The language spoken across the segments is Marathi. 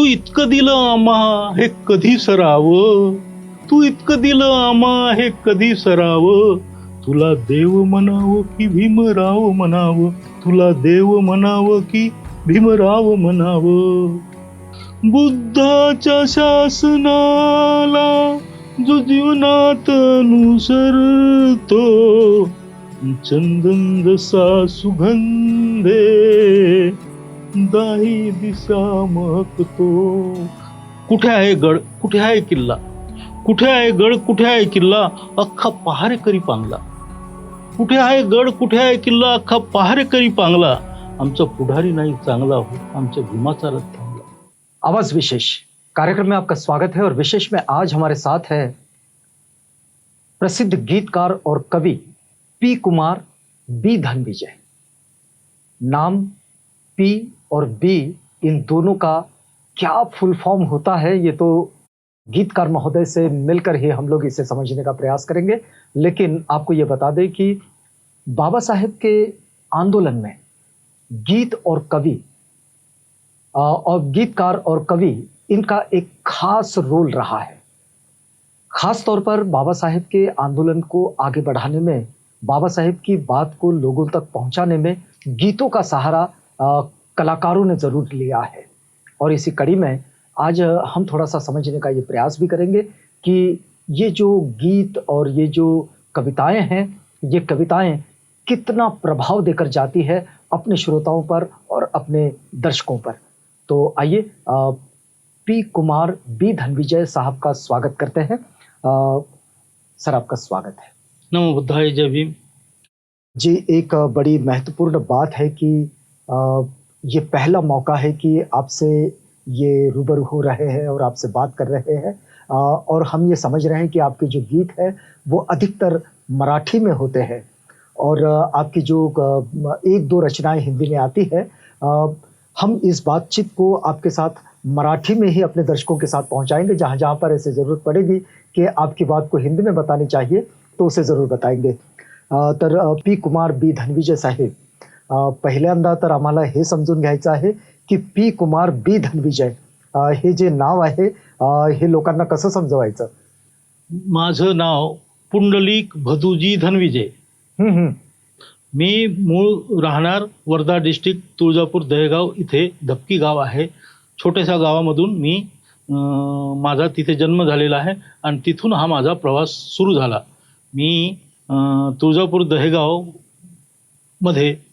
तू इतकं दिलं आम्हा हे कधी सरावं? तू इतकं दिलं आम्हा हे कधी सरावं? तुला देव म्हणावं की भीमराव म्हणावं? तुला देव म्हणावं की भीमराव म्हणावं? बुद्धाच्या शासनाला जो जीवनात अनुसरतो चंदन जसा सुगंधे दाही दिसा महकतो कुठे आहे गड? कुठे आहे किल्ला? कुठे आहे गड? कुठे आहे किल्ला? अख्खा पहारेकरी पांगला. कुठे आहे गड? कुठे आहे किल्ला? अख्खा पहारेकरी पांगला. आमचा पुढारी नाही चांगला हो, आमच्या भीमाचा रथ थांबला. आवाज़ विशेष. कार्यक्रम में आपका स्वागत है और विशेष में आज हमारे साथ है प्रसिद्ध गीतकार और कवि पी कुमार बी धन विजय नाम पी और बी इन दोनों का क्या फुल फॉर्म होता है, ये तो गीतकार महोदय से मिलकर ही हम लोग इसे समझने का प्रयास करेंगे। लेकिन आपको ये बता दें कि बाबा साहेब के आंदोलन में गीत और कवि और गीतकार और कवि, इनका एक खास रोल रहा है। खास तौर पर बाबा साहेब के आंदोलन को आगे बढ़ाने में, बाबा साहेब की बात को लोगों तक पहुँचाने में गीतों का सहारा कलाकारों ने ज़रूर लिया है। और इसी कड़ी में आज हम थोड़ा सा समझने का ये प्रयास भी करेंगे कि ये जो गीत और ये जो कविताएँ हैं ये कविताएँ कितना प्रभाव देकर जाती है अपने श्रोताओं पर और अपने दर्शकों पर। तो आइए पी कुमार बी धनविजय साहब का स्वागत करते हैं। सर आपका स्वागत है। नमो बुद्धाय जय भीम। जी एक बड़ी महत्वपूर्ण बात है कि अ, ये पहला मौका है कि आपसे ये रूबरू हो रहे हैं और आपसे बात कर रहे हैं। और हम ये समझ रहे हैं कि आपके जो गीत है, वो अधिकतर मराठी में होते हैं। और आपकी जो एक दो रचनाएँ हिंदी में आती है हम इस बातचीत को आपके साथ मराठी में ही अपने दर्शकों के साथ पहुंचाएँगे। जहाँ जहाँ पर ऐसे ज़रूरत पडेगी कि आपकी बात को हिंदी में बतानी चाहिए तो उसे ज़रूर बताएँगे। तर पी कुमार बी धनविजय साहेब पहिल्यांदा तर आम्हाला हे समजून घ्यायचं आहे की पी कुमार बी धनविजय. हे जे नाव आहे हे लोकांना कसं समजवायचं? माझं नाव पुंडलिक भदुजी धनविजय. मी मूळ राहणार वर्धा डिस्ट्रिक्ट तुळजापूर दहेगाव इथे धपकी गाव आहे. छोट्याशा गावामधून मी माझा तिथे जन्म झालेला आहे आणि तिथून हा माझा प्रवास सुरू झाला. मी तुळजापूर दहेगावमध्ये अं,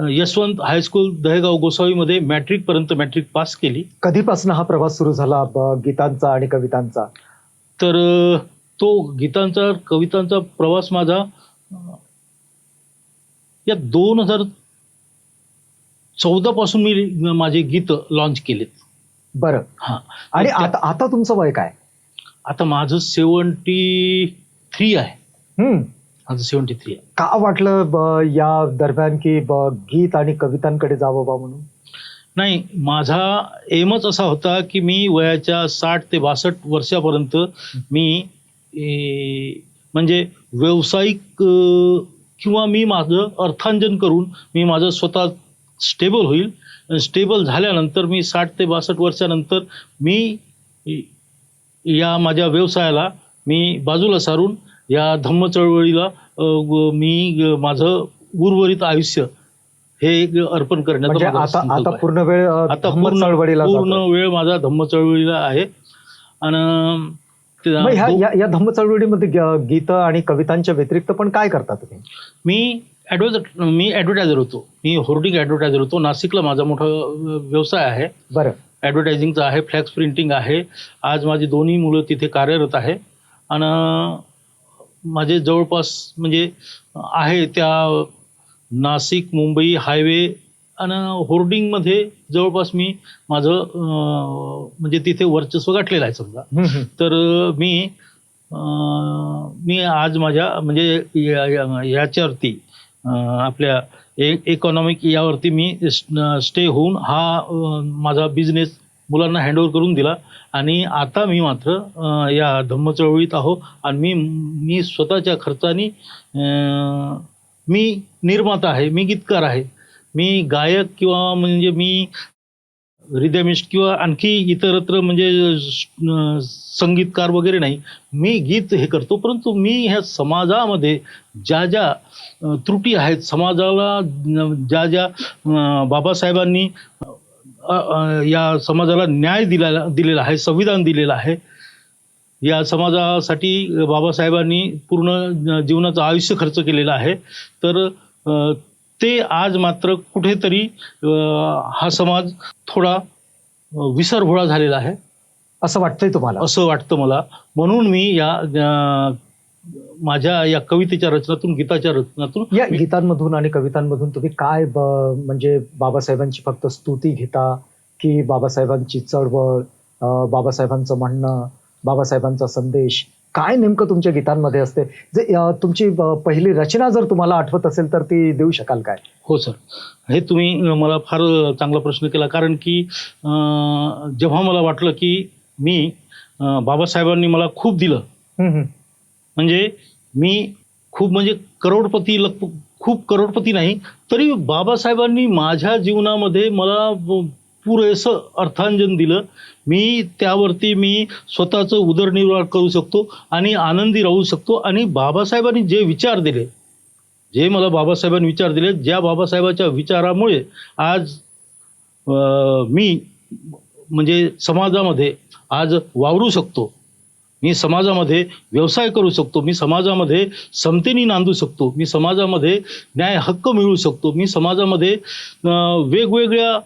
यशवंत हायस्कूल दहेगाव गोसावीमध्ये मॅट्रिकपर्यंत मॅट्रिक पास केली. कधीपासून हा प्रवास सुरू झाला ब- गीतांचा आणि कवितांचा? तर अं, तो गीतांचा कवितांचा प्रवास माझा अं, या दोन हजार चौदा पासून मी माझे गीत लॉन्च केलेत. बरं. हा. आणि त्या- आता आता तुमचं वय काय? आता माझं सेवन्टी थ्री आहे. हम्म. माझं सेवन्टी थ्री आहे. का वाटलं ब- या दरम्यान की ब- गीत आणि कवितांकडे जावं बा म्हणून? नाही माझा एमच असा होता की मी वयाच्या साठ ते बासष्ट वर्षापर्यंत मी ए, म्हणजे व्यावसायिक अ, किंवा मी माझं अर्थांजन करून मी माझं स्वतः स्टेबल होईल. स्टेबल झाल्यानंतर मी साठ ते बासष्ट वर्षानंतर मी या माझ्या व्यवसायाला मी बाजूला सारून या धम्म चळवळीला मी माझं उर्वरित आयुष्य हे अर्पण करण्याचा म्हणजे आता आता. पूर्ण वेळ आता पूर्ण चळवळीला पूर्ण. वेळ माझा धम्म चळवळीला आहे. आणि या- धम्म चळवळीमध्ये गीत आणि कवितांच्या व्यतिरिक्त पण काय करता तुम्ही? मी ॲडव्हायझर मी ॲडव्हर्टायझर होतो. मी होर्डिंग ॲडव्हर्टायझर होतो. नाशिकला माझा मोठा व्यवसाय आहे. बरं. ॲडव्हर्टायझिंगचा आहे फ्लॅक्स प्रिंटिंग आहे. आज माझी दोन्ही मुलं तिथे कार्यरत आहे. आणि माझे जवळपास म्हणजे आहे त्या नाशिक मुंबई हायवे आणि होर्डिंगमध्ये जवळपास मी माझं म्हणजे तिथे वर्चस्व गाठलेलं आहे समजा. तर मी मी आज माझ्या म्हणजे याच्यावरती आपल्या इकॉनॉमिक यावरती मी स्टे होऊन हा माझा बिझनेस मुलांना हँडओव्हर करून दिला आणि आता मी मात्र या धम्म चळवळीत आहो आणि मी मी स्वतःच्या खर्चाने मी निर्माता आहे मी गीतकार आहे. मी गायक किंवा म्हणजे मी रिदमिस्ट किंवा आणखी इतरत्र म्हणजे संगीतकार वगैरे नाही. मी गीत हे करतो परंतु मी ह्या समाजामध्ये ज्या ज्या त्रुटी आहेत समाजाला ज्या ज्या बाबासाहेबांनी या समाजाला न्याय दिलेला दिलेला आहे संविधान दिलेलं आहे. या समाजासाठी बाबासाहेबांनी पूर्ण जीवनाचं आयुष्य खर्च केलेलं आहे. तर ते आज मात्र कुठेतरी हा समाज थोडा विसरभोळा झालेला आहे. असं वाटतंय तुम्हाला? असं वाटतं मला. म्हणून मी या माझ्या या कवितेच्या रचनातून गीताच्या रचनातून या गीतांमधून आणि कवितांमधून तुम्ही काय ब- म्हणजे बाबासाहेबांची फक्त स्तुती घेता की बाबासाहेबांची चळवळ बाबासाहेबांचं म्हणणं बाबासाहेबांचा संदेश? काय नेमकं तुमच्या गीतांमध्ये असते? जे तुमची पहिली रचना जर तुम्हाला आठवत असेल तर ती देऊ शकाल काय? हो सर. हे तुम्ही मला फार चांगला प्रश्न केला कारण की जेव्हा मला वाटलं की मी बाबासाहेबांनी मला खूप दिलं. म्हणजे मी खूप म्हणजे करोडपती लग खूप करोडपती नाही तरी बाबासाहेबांनी माझ्या जीवनामध्ये मला पुरेसं अर्थांजन दिलं. मी त्यावरती मी स्वतःचं उदरनिर्वाह करू शकतो आणि आनंदी राहू शकतो. आणि बाबासाहेबांनी जे विचार दिले जे मला बाबासाहेबांनी विचार दिले ज्या बाबासाहेबाच्या विचारामुळे आज मी म्हणजे समाजामध्ये आज वावरू शकतो. मी समाजामध्ये व्यवसाय करू शकतो मी समाजामध्ये समतेने नांदू शकतो मी समाजामध्ये न्याय हक्क मिळवू शकतो मी समाजामध्ये वेगवेगळ्या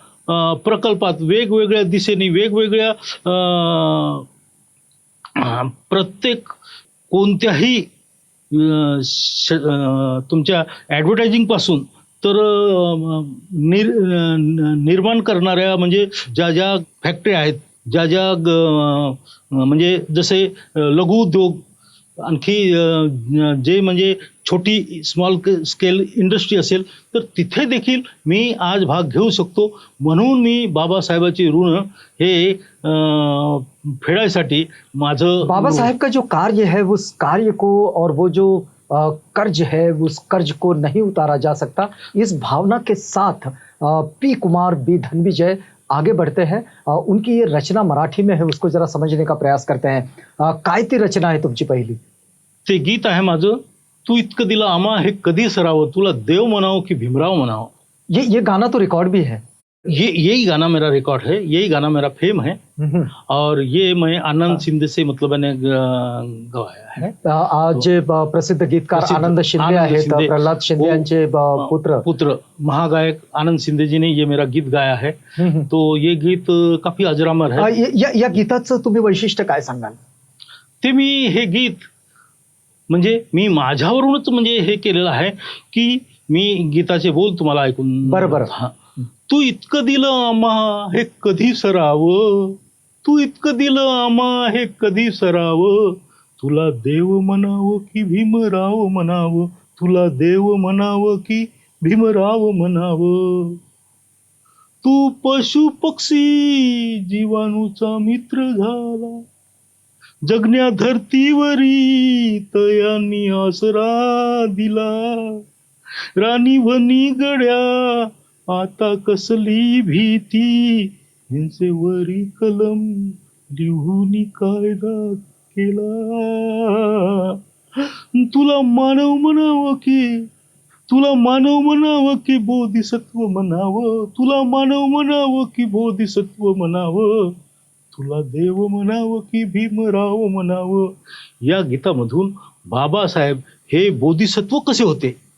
प्रकल्पात वेगवेगळ्या दिशेने वेगवेगळ्या प्रत्येक कोणत्याही श- तुमच्या ॲडव्हर्टायझिंगपासून तर निर निर्माण करणाऱ्या म्हणजे ज्या ज्या फॅक्टरी आहेत ज्या ज्या अं, म्हणजे जसे अं, लघु उद्योग आणखी अं, जे म्हणजे छोटी स्मॉल स्केल इंडस्ट्री असेल तर तिथे देखील मी आज भाग घेऊ शकतो. म्हणून मी बाबासाहेबाची ऋण हे अं, फेडायसाठी माझं बाबा साहेब का जो कार्य है उस कार्य को और वो जो कर्ज है उस कर्ज को नहीं उतारा जा सकता। इस भावना के साथ पी कुमार बी धनविजय आगे बढ़ते हैं। उनकी ये रचना मराठी में है उसको जरा समझने का प्रयास करते हैं। कायती काय ती रचना है तुमची पहिली। ते गीत आहे माझं तू इतकं दिलं आमा हे कधी सरावं? तुला देव म्हणावं की भीमराव म्हणावं? ये ये गाना तो रिकॉर्ड भी है। ये यही गाना मेरा रिकॉर्ड है यही गाना मेरा फेम है। और ये मैं आनंद सिंध से मतलब मैंने गवाया है आज ब- प्रसिद्ध गीतकार आनंद शिंदे आहेत शिंदे. प्रल्हाद शिंदे यांचे पुत्र पुत्र महागायक आनंद सिंधे जी ने ये मेरा गीत गाया है. तो ये गीत काफी अजरामर है या- या- या गीताचं तुम्ही वैशिष्ट्य काय सांगाल ते मी हे गीत म्हणजे मी माझ्यावरूनच म्हणजे हे केलेलं आहे की मी गीताचे बोल तुम्हाला ऐकून बरं, बरं. हा. तू इतकं दिलं आम्हा हे कधी सरावं? तू इतकं दिलं आम्हा हे कधी सरावं? तुला देव म्हणावं की भीमराव म्हणावं? तुला देव म्हणावं की भीमराव म्हणावं? तू पशु पक्षी जीवाणूचा मित्र झाला. जगण्या धर्तीवरी तयांनी आसरा दिला. राणी वनी गड्या आता कसली भीती? हिंसेवरी कलम लिहून कायदा केला. तुला मानव म्हणावं की तुला मानव म्हणावं की बोधिसत्व म्हणावं? तुला मानव म्हणावं की बोधिसत्व म्हणावं? तुला देव म्हणावं की भीमराव म्हणावं? या गीतामधून बाबासाहेब हे बोधिसत्व कसे होते?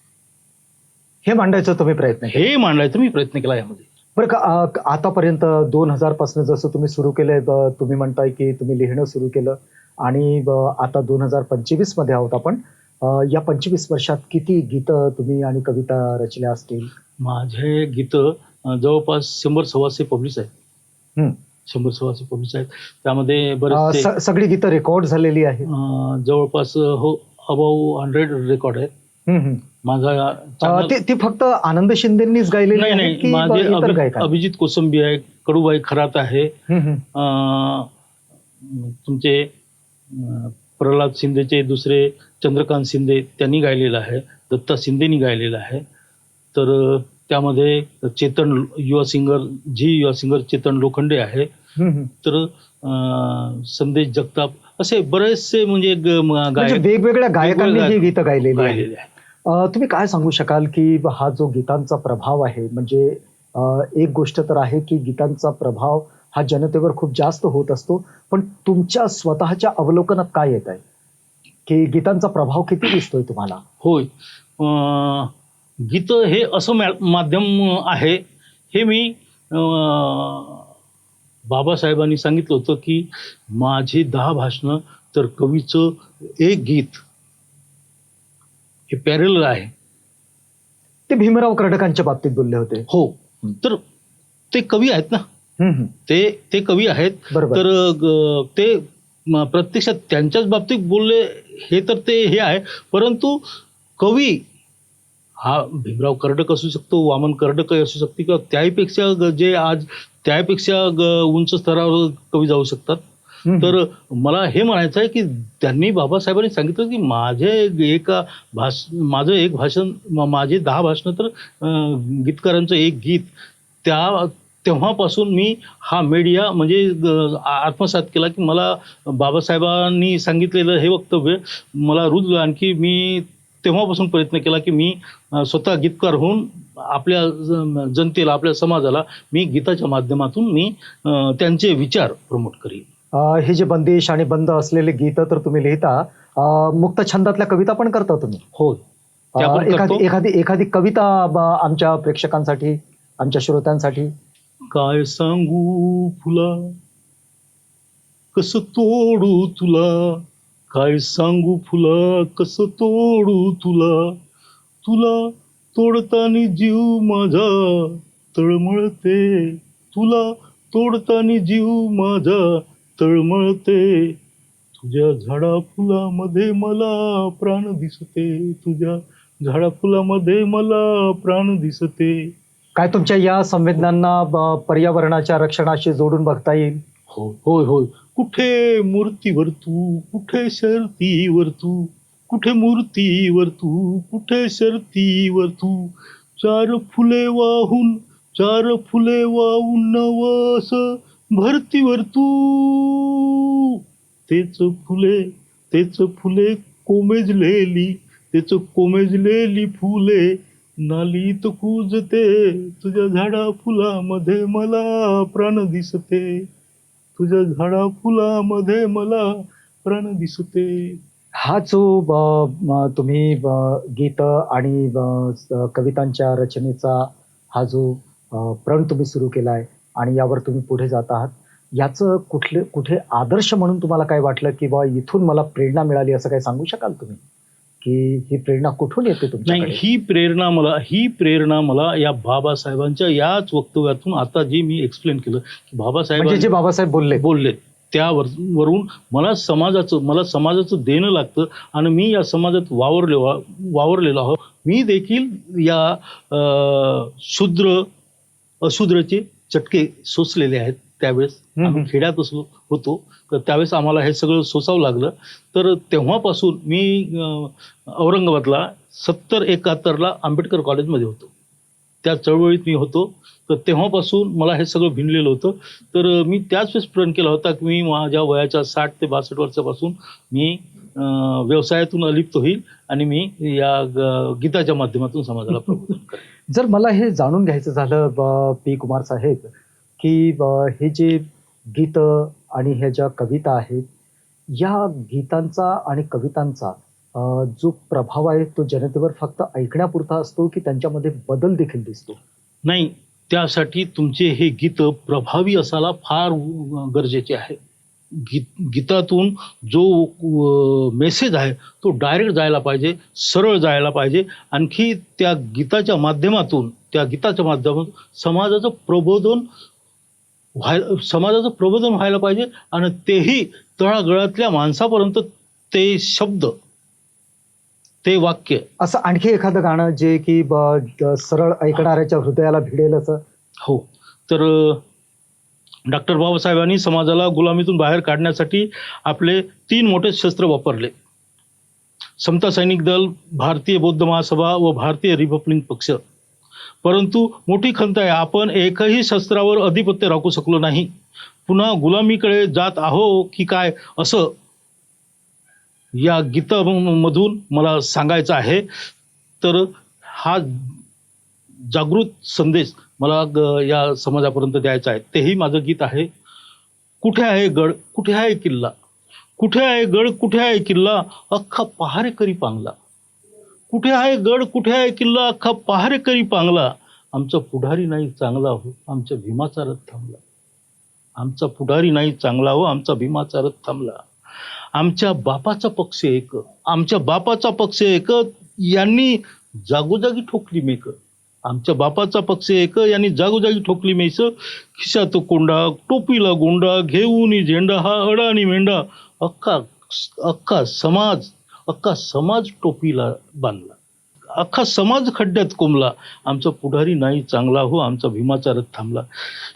हे मांडायचा तुम्ही प्रयत्न केला. हे मांडायचा मी प्रयत्न केला यामध्ये बरं का आतापर्यंत दोन हजारपासून जसं तुम्ही सुरू केलंय ब- तुम्ही म्हणताय की तुम्ही लिहिणं सुरू केलं आणि ब- आता दोन हजार पंचवीसमध्ये आहोत आपण अ, या पंचवीस वर्षात किती गीतं तुम्ही आणि कविता रचल्या असतील माझे गीत जवळपास शंभर सव्वाशे पब्लिश आहेत हम्म. शंभर सव्वाशे पब्लिश आहेत त्यामध्ये अ, बरेचसे स- सगळी गीतं रेकॉर्ड झालेली आहेत अं, जवळपास अं, हो अबाऊ हंड्रेड रेकॉर्ड आहेत. माझा ते ती फक्त आनंद शिंदेंनीच गायलेली नाही आहे नाही की माझे इतर अभि- गायकांनी? अभिजित कोसंबी आहे कडूबाई खरात आहे हम्म, हम्म. अं, तुमचे अं, प्रल्हाद शिंदेचे दुसरे चंद्रकांत शिंदे त्यांनी गायलेलं आहे दत्ता शिंदेनी गायलेलं आहे तर अं, त्यामध्ये चेतन युवा सिंगर जी युवा सिंगर चेतन लोखंडे आहे हम्म, हम्म. तर अं, संदेश जगताप असे बरेचसे म्हणजे ग- म- म्हणजे गायक वेगवेगळ्या गायकांनी ही गीतं गायलेली आहेत गायलेले आहेत अ, तुम्ही काय सांगू शकाल की हा जो गीतांचा प्रभाव आहे म्हणजे एक गोष्ट तर आहे की गीतांचा प्रभाव हा जनतेवर खूप जास्त होत असतो पण तुमच्या स्वतःच्या अवलोकनात काय येत आहे? की गीतांचा प्रभाव किती दिसतोय तुम्हाला? होय. गीत गीतं हे असं मॅ- माध्यम आहे. हे मी बाबासाहेबांनी सांगितलं होतं की माझी दहा भाषणं तर कवीचं एक गीत हे पॅरेल आहे ते भीमराव कर्डकांच्या बाबतीत बोलले होते हो तर ते कवी आहेत ना हम्म. ते ते कवी आहेत बरोबर. तर ग- ते म- प्रत्यक्षात त्यांच्याच बाबतीत बोलले हे तर ते हे आहे परंतु कवी हा भीमराव कर्डक असू शकतो वामन कर्डक असू शकते किंवा त्याहीपेक्षा ग- जे आज त्यापेक्षा ग- उंच स्तरावर कवी जाऊ शकतात. तर मला हे म्हणायचं आहे की त्यांनी बाबासाहेबांनी सांगितलं की माझे एका भाष माझं एक भाषण म- माझे दहा भाषणं तर गीतकारांचं एक गीत. त्या तेव्हापासून मी हा मीडिया म्हणजे आत्मसात केला की मला बाबासाहेबांनी सांगितलेलं हे वक्तव्य मला रुजलं. आणखी मी तेव्हापासून प्रयत्न केला की मी स्वतः गीतकार होऊन आपल्या जनतेला आपल्या समाजाला मी गीताच्या माध्यमातून मी त्यांचे विचार प्रमोट करीन. हे जे बंदिश आणि बंद असलेले गीत तर तुम्ही लिहिता. मुक्त छंदातल्या कविता पण करता तुम्ही? पण एखादी. एखादी एखादी कविता ब- आमच्या प्रेक्षकांसाठी आमच्या श्रोत्यांसाठी? काय सांगू फुला कस तोडू तुला? काय सांगू फुला? कस तोडू तुला? तुला तोडतानी जीव माझा तळमळते. तुला तोडतानी जीव माझा तळमळते. तुझ्या झाडा फुलामध्ये मला प्राण दिसते. तुझ्या झाडा फुलामध्ये मला प्राण दिसते. काय तुमच्या या संवेदनांना ब- पर्यावरणाच्या रक्षणाशी जोडून बघता येईल? हो होय होय. कुठे मूर्तीवर तू कुठे शर्तीवर तू? कुठे मूर्तीवर तू कुठे शर्तीवर तू? चार फुले वाहून चार फुले वाहून नवस भरती तू तेच फुले तेच फुले कोमेजलेली तेच कोमेजलेली फुले. नालीत कुजते तुझ्या झाडा फुलामध्ये मला प्राण दिसते. तुझ्या झाडा फुलामध्ये मला प्राण दिसते. हा जो तुम्ही गीत आणि कवितांच्या रचनेचा हा जो प्रण तुम्ही सुरू केलाय आणि यावर तुम्ही पुढे जात आहात. याचं कुठले कुठे आदर्श म्हणून तुम्हाला काय वाटलं की बा इथून मला प्रेरणा मिळाली असं काय सांगू शकाल तुम्ही? की ही प्रेरणा कुठून येते नाही ही प्रेरणा मला ही प्रेरणा मला या बाबासाहेबांच्या याच वक्तव्यातून आता जी मी एक्सप्लेन केलं की म्हणजे बाबासाहेब जे बाबासाहेब बोलले. बोलले त्यावर वरून मला समाजाचं मला समाजाचं देणं लागतं आणि मी या समाजात वावरले वावरलेलो आहो. मी देखील या शूद्र अशूद्रचे चटके सोसलेले आहेत त्यावेळेस. आम्ही खेड्यात असलो होतो तर त्यावेळेस आम्हाला हे सगळं सोसावं लागलं. तर तेव्हापासून मी औरंगाबादला सत्तर एकाहत्तरला आंबेडकर कॉलेजमध्ये होतो. त्या चळवळीत मी होतो. तर तेव्हापासून मला हे सगळं भिनलेलं होतं. तर मी त्याच वेळेस प्रण केला होता की मी माझ्या वयाच्या साठ ते बासष्ट वर्षापासून मी व्यवसायातून अलिप्त होईल आणि मी या गीताच्या माध्यमातून समाजाला प्रबोधन करेन. जर मला हे जाणून घ्यायचं झालं ब- पी. कुमार साहेब की ब- हे जे गीत आणि ह्या ज्या कविता आहेत या गीतांचा आणि कवितांचा जो प्रभाव आहे तो जनतेवर फक्त ऐकण्यापुरता असतो की त्यांच्यामध्ये बदल देखील दिसतो? नाही त्यासाठी तुमचे हे गीत प्रभावी असायला फार गरजेचे आहे. गीत गीतातून जो मेसेज आहे तो डायरेक्ट जायला पाहिजे सरळ जायला पाहिजे. आणखी त्या गीताच्या माध्यमातून त्या गीताच्या माध्यमातून समाजाचं प्रबोधन व्हाय समाजाचं प्रबोधन व्हायला पाहिजे आणि तेही तळागळातल्या माणसापर्यंत ते शब्द ते वाक्य. असं आणखी एखादं गाणं जे की ब- सरळ ऐकणाऱ्याच्या हृदयाला भिडेल असं हो. तर डॉक्टर बाबासाहेबांनी समाजाला गुलामीतून बाहेर काढण्यासाठी आपले तीन मोठे शस्त्र वापरले. समता सैनिक दल भारतीय बौद्ध महासभा व भारतीय रिपब्लिक पक्ष. परंतु मोठी खंत आहे आपण एकही शस्त्रावर अधिपत्य राखू शकलो नाही. पुन्हा गुलामीकडे जात आहो की काय असं या गीतामधून मला सांगायचं आहे. तर हा जागृत संदेश मला ग- या समाजापर्यंत द्यायचं आहे. तेही माझं गीत आहे. कुठे आहे गड? कुठे आहे किल्ला? कुठे आहे गड? कुठे आहे किल्ला? अख्खा पहारेकरी पांगला. कुठे आहे गड? कुठे आहे किल्ला? अख्खा पहारेकरी पांगला. आमचा पुढारी नाही चांगला हो आमच्या भीमाचा रथ थांबला. आमचा पुढारी नाही चांगला हो आमचा भीमाचा रथ थांबला. आमच्या बापाचा पक्ष एक. आमच्या बापाचा पक्ष एक. यांनी जागोजागी ठोकली मेक आमच्या बापाचा पक्ष एक यांनी जागोजागी ठोकली मेस. खिशात कोंडा टोपीला गोंडा घेऊन झेंडा हा अडा आणि मेंढा. अख्खा अख्खा समाज अख्खा समाज टोपीला बांधला. अख्खा समाज खड्ड्यात कोंबला. आमचा पुढारी नाही चांगला हो आमचा भीमाचा रथ थांबला.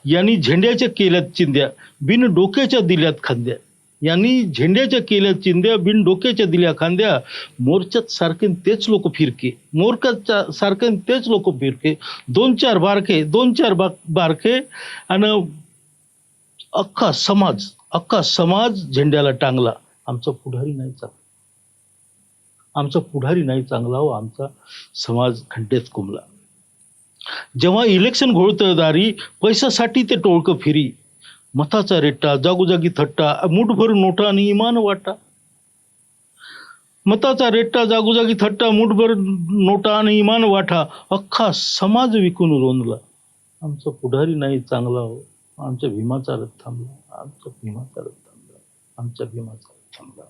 यांनी झेंड्याच्या केल्यात चिंध्या बिन डोक्याच्या दिल्यात खांद्या. यांनी झेंड्याच्या केल्या चिंध्या बिन डोक्याच्या दिल्या खांद्या. मोर्चात सारखे तेच लोक फिरके. मोर्चाच्या सारखे तेच लोक फिरके. दोन चार बारखे दोन चार बा बारखे आणि अख्खा समाज अख्खा समाज झेंड्याला टांगला. आमचा पुढारी नाही चांगला. आमचा पुढारी नाही चांगला हो आमचा समाज खड्डेत कुमला. जेव्हा इलेक्शन घोळतं दारी पैशासाठी ते टोळकं फिरी. मताचा रेट्टा, जागोजागी थट्टा मुठभर नोटा आणि इमान वाटा. मताचा रेट्टा, जागोजागी थट्टा मुठभर नोटा आणि इमान वाटा. अख्खा समाज विकून रोंदला. आमचा पुढारी नाही चांगला हो. आमच्या भीमाचा रथ थांबला. आमच्या भीमाचा रथ थांबला. आमच्या भीमाचा रथ थांबला.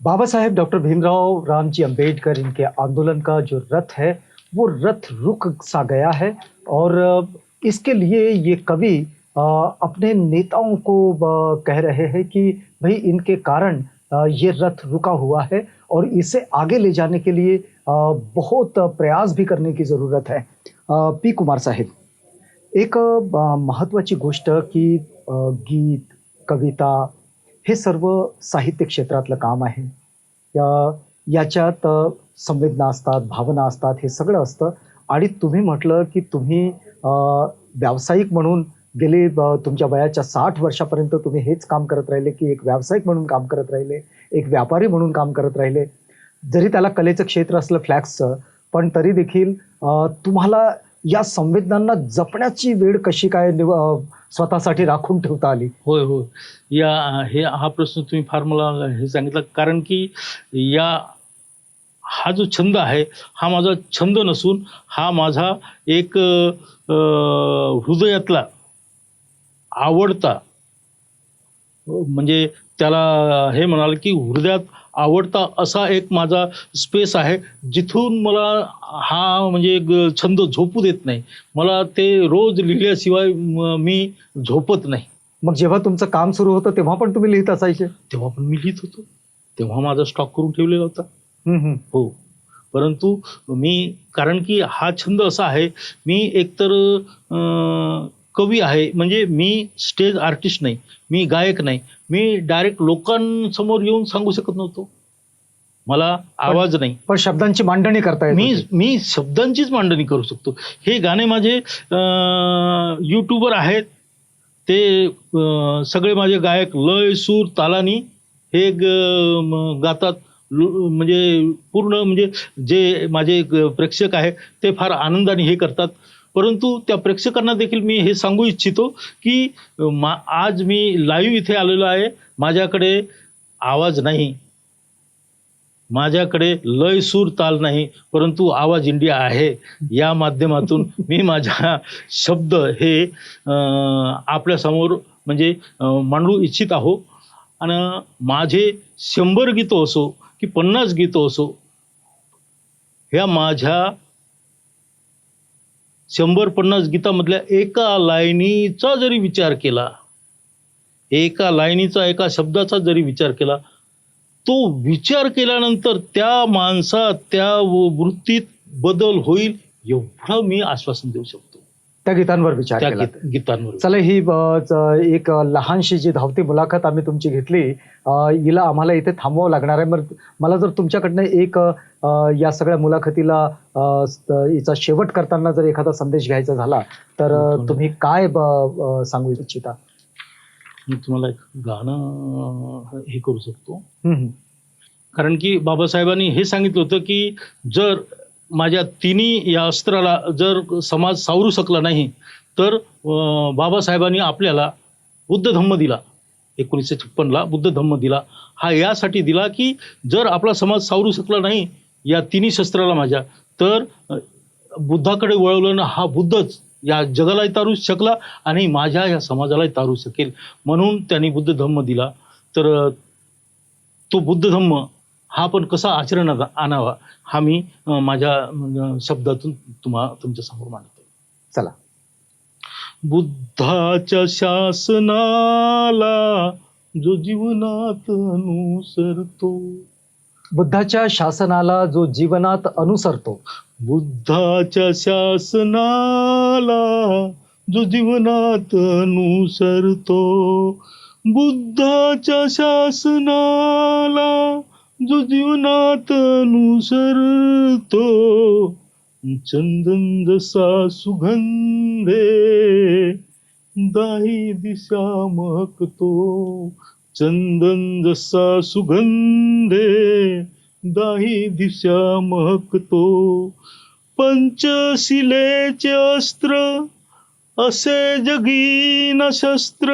बाबा साहेब डॉक्टर भीमराव रामजी अंबेडकर इनके आंदोलन का जो रथ है, वो रथ रुक सा गया है और इसके लिए ये कवि अपने नेताओं को कह रहे हैं कि भाई इनके कारण ये रथ रुका हुआ है और इसे आगे ले जाने के लिए बहुत प्रयास भी करने की ज़रूरत है। पी कुमार साहेब एक महत्त्वाची गोष्ट की गीत कविता हे सर्व साहित्य क्षेत्रातलं काम आहे। या याच्यात संवेदना असतात भावना असतात हे सगळं असतं आणि तुम्ही म्हटलं की तुम्ही व्यावसायिक म्हणून गेले तुमच्या वयाच्या साठ वर्षापर्यंत तुम्ही हेच काम करत राहिले की एक व्यावसायिक म्हणून काम करत राहिले एक व्यापारी म्हणून काम करत राहिले. जरी त्याला कलेचं क्षेत्र असलं फ्लॅक्सचं पण तरी देखील तुम्हाला या संवेदनांना जपण्याची वेळ कशी काय निव स्वतःसाठी राखून ठेवता आली? होय होय. या हे हा प्रश्न तुम्ही फार मला हे सांगितला. कारण की या हा जो छंद आहे हा माझा छंद नसून हा माझा एक हृदयातला आवडता. म्हणजे त्याला हे म्हणाल की हृदयात आवडता असा एक माझा स्पेस आहे जिथून मला हा म्हणजे एक छंद झोपू देत नाही. मला ते रोज लिहिल्याशिवाय म- मी झोपत नाही. मग जेव्हा तुमचं काम सुरू होतं तेव्हा पण तुम्ही लिहित असायचे? तेव्हा पण मी लिहित होतो. तेव्हा माझा स्टॉक करून ठेवलेला होता. हो. परंतु मी कारण की हा छंद असा आहे मी एकतर कवी आहे म्हणजे मी स्टेज आर्टिस्ट नाही मी गायक नाही मी डायरेक्ट लोकांसमोर येऊन सांगू शकत नव्हतो. मला आवाज नाही. पण शब्दांची मांडणी करता मी. मी शब्दांचीच मांडणी करू शकतो. हे गाणे माझे यूट्यूबर आहेत. ते सगळे माझे गायक लय सूर तालानी हे गातात. म्हणजे पूर्ण म्हणजे जे माझे प्रेक्षक आहे ते फार आनंदाने हे करतात. परंतु त्या प्रेक्षकांना देखील मी हे सांगू इच्छितो की मा आज मी लाईव्ह इथे आलेलो आहे. माझ्याकडे आवाज नाही. माझ्याकडे लय सूर ताल नाही परंतु आवाज इंडिया आहे. या माध्यमातून मी माझ्या शब्द हे आपल्यासमोर म्हणजे मांडू इच्छित आहो. आणि माझे शंभर गीतं असो की पन्नास गीतं असो ह्या माझ्या शंभर पन्नास गीतामधल्या एका लाईनीचा जरी विचार केला एका लाईनीचा एका शब्दाचा जरी विचार केला तो विचार केल्यानंतर त्या माणसात त्या व- वृत्तीत बदल होईल एवढं मी आश्वासन देऊ शकतो. त्या गीतांवर विचार केला. गीत- गीतांवर चला ही अ, च- एक लहानशी जी धावती मुलाखत आम्ही तुमची घेतली अ, हिला आम्हाला इथे थांबवावं लागणार आहे. मग मला जर तुमच्याकडनं एक अ, या सगळ्या मुलाखतीला अ, स- हिचा शेवट करताना जर एखादा संदेश घ्यायचा झाला तर अ, तुम्ही काय ब- अ, सांगू इच्छिता? मी तुम्हाला एक गाणं हे करू शकतो. हम्म, हम्म. कारण की बाबासाहेबांनी हे सांगितलं होतं की जर माझ्या तिन्ही या अस्त्राला जर समाज सावरू शकला नाही तर बाबासाहेबांनी आपल्याला बुद्ध धम्म दिला. एकोणीसशे छप्पनला बुद्ध धम्म दिला. हा यासाठी दिला की जर आपला समाज सावरू शकला नाही या तिन्ही शस्त्राला माझ्या तर बुद्धाकडे वळवलं हा बुद्धच या जगालाही तारू शकला आणि माझ्या या समाजालाही तारू शकेल. म्हणून त्यांनी बुद्ध धम्म दिला. तर तो बुद्ध धम्म हा पण कसा आचरणात आणावा हा मी अं, माझ्या अं, शब्दातून तुम्हा तुमच्यासमोर मांडतो चला. बुद्धाच्या शासनाला जो जीवनात अनुसरतो. बुद्धाच्या शासनाला जो जीवनात अनुसरतो. बुद्धाच्या शासनाला जो जीवनात अनुसरतो. बुद्धाच्या शासनाला जो जीवनात अनुसरतो चंदन जसा सुगंधे दाही दिशा महकतो. चंदन जसा सुगंधे दाही दिशा महकतो. पंचशिलेचे अस्त्र असे जगीन शस्त्र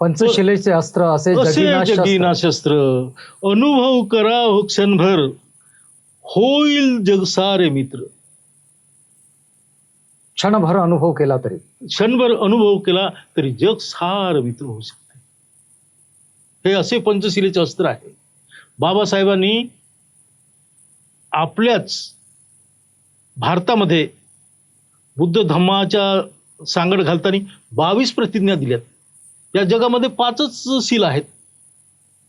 पंचशिलेचे अस्त्र असे असे जगीना शस्त्र. जगीना शस्त्र अनुभव करा हो क्षणभर. होईल जग सारे मित्र. क्षणभर अनुभव केला तरी. क्षणभर अनुभव केला तरी जग सार मित्र होऊ शकते. हे असे पंचशिलेचे अस्त्र आहे. बाबासाहेबांनी आपल्याच भारतामध्ये बुद्ध धम्माच्या सांगड घालताना बावीस प्रतिज्ञा दिल्यात. या जगामध्ये पाचच सील आहेत.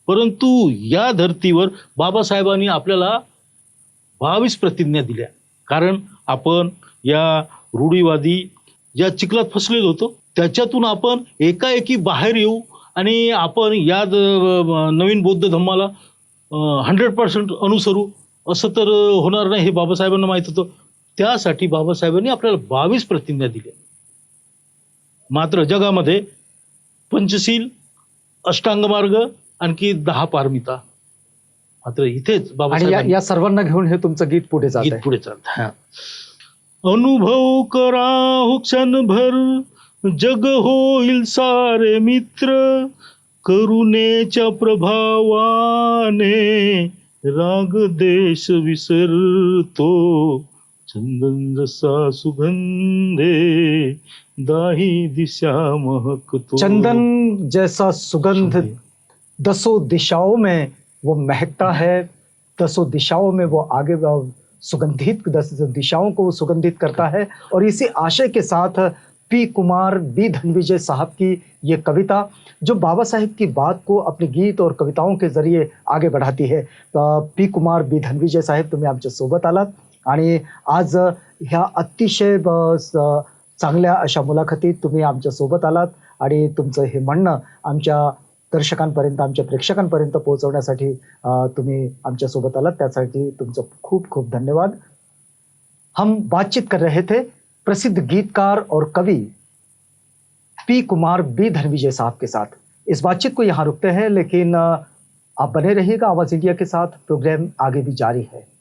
परंतु या धर्तीवर बाबासाहेबांनी आपल्याला बावीस प्रतिज्ञा दिल्या. कारण आपण या रूढीवादी ज्या चिखलात फसलेलो होतो त्याच्यातून आपण एकाएकी बाहेर येऊ आणि आपण या द- नवीन बौद्ध धम्माला हंड्रेड पर्सेंट अनुसरू असं तर होणार नाही हे बाबासाहेबांना माहीत होतं. त्यासाठी बाबासाहेबांनी आपल्याला बावीस प्रतिज्ञा दिल्या. मात्र जगामध्ये पंचशील अष्टांग मार्ग आणखी दहा पारमिता मात्र इथेच आणि या, या सर्वांना घेऊन हे तुमचं गीत पुढे जात गीत आहे. पुढे चालत. हा. अनुभव करा हो क्षणभर जग होईल सारे मित्र करुणेच्या प्रभावाने राग देश विसरतो. चंदन जसा सुगंधे दाही दिशा महकतो चंदन जैसा सुगंध दसों दिशाओं में वो महकता है दसों दिशाओं में वो आगे सुगंधित दस दिशाओं को वो सुगंधित करता है। और इसी आशय के साथ पी कुमार बी धनविजय साहब की ये कविता जो बाबा साहेब की बात को अपने गीत और कविताओं के ज़रिए आगे बढ़ाती है। पी कुमार बी धनविजय साहेब तुम्ही आमच्या सोबत आलात। आणि आज ह्या अतिशय ब- चांगल्या अशा मुलाखतीत तुम्ही आमच्यासोबत आलात आणि तुमचं हे म्हणणं आमच्या दर्शकांपर्यंत आमच्या प्रेक्षकांपर्यंत पोहोचवण्यासाठी तुम्ही आमच्यासोबत आलात. त्यासाठी तुमचं खूप खूप धन्यवाद. हम बातचीत कर रहे थे प्रसिद्ध गीतकार और कवि पी कुमार बी धनविजय साहब के साथ। इस बातचीत को यहाँ रुकते हैं लेकिन आप बने रहिएगा आवाज इंडिया के साथ। प्रोग्राम आगे भी जारी है।